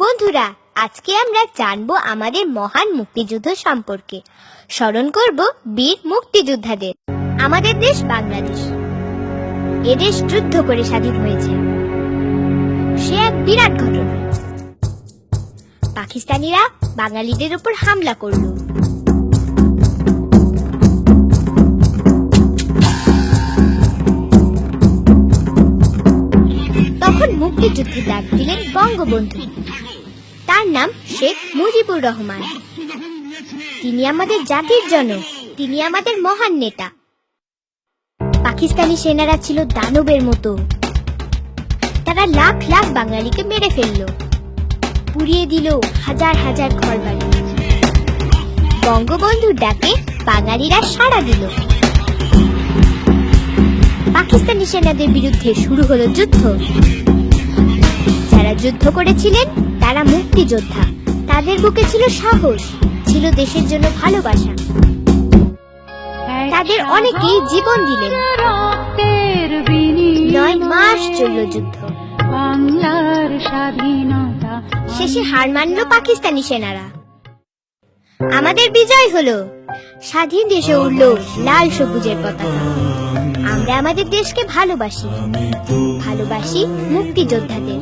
বন্ধুরা, আজকে আমরা জানব আমাদের মহান মুক্তিযুদ্ধ সম্পর্কে। স্মরণ করব বীর মুক্তিযোদ্ধাদের। আমাদের দেশ বাংলাদেশ। এদেশ যুদ্ধ করে স্বাধীন হয়েছে। সে এক বিরাট ঘটনা। পাকিস্তানিরা বাঙালিদের উপর হামলা করল। তখন মুক্তিযুদ্ধে ডাক দিলেন বঙ্গবন্ধু। তার নাম শেখ মুজিবুর রহমান। তিনি আমাদের জাতির জনক, তিনি আমাদের মহান নেতা। পাকিস্তানি সেনারা ছিল দানবের মতো। তারা লাখ লাখ বাঙালিকে মেরে ফেলল। পুড়িয়ে দিল হাজার হাজার ঘরবাড়ি। বঙ্গবন্ধুর ডাকে বাঙালিরা সাড়া দিল। পাকিস্তানি সেনাদের বিরুদ্ধে শুরু হলো যুদ্ধ। যারা যুদ্ধ করেছিলেন মুক্তিযোদ্ধা তাদের বুকে ছিল সাহস ছিল দেশের জন্য ভালোবাসা। তাদের অনেকেই জীবন দিলেন। নয় মাস চলল যুদ্ধ। বাংলার স্বাধীনতা শেষে হার মানল পাকিস্তানি সেনারা। আমাদের বিজয় হলো। স্বাধীন দেশে উঠল লাল সবুজের পতাকা। আমরা আমাদের দেশকে ভালোবাসি। ভালোবাসি মুক্তিযোদ্ধাদের।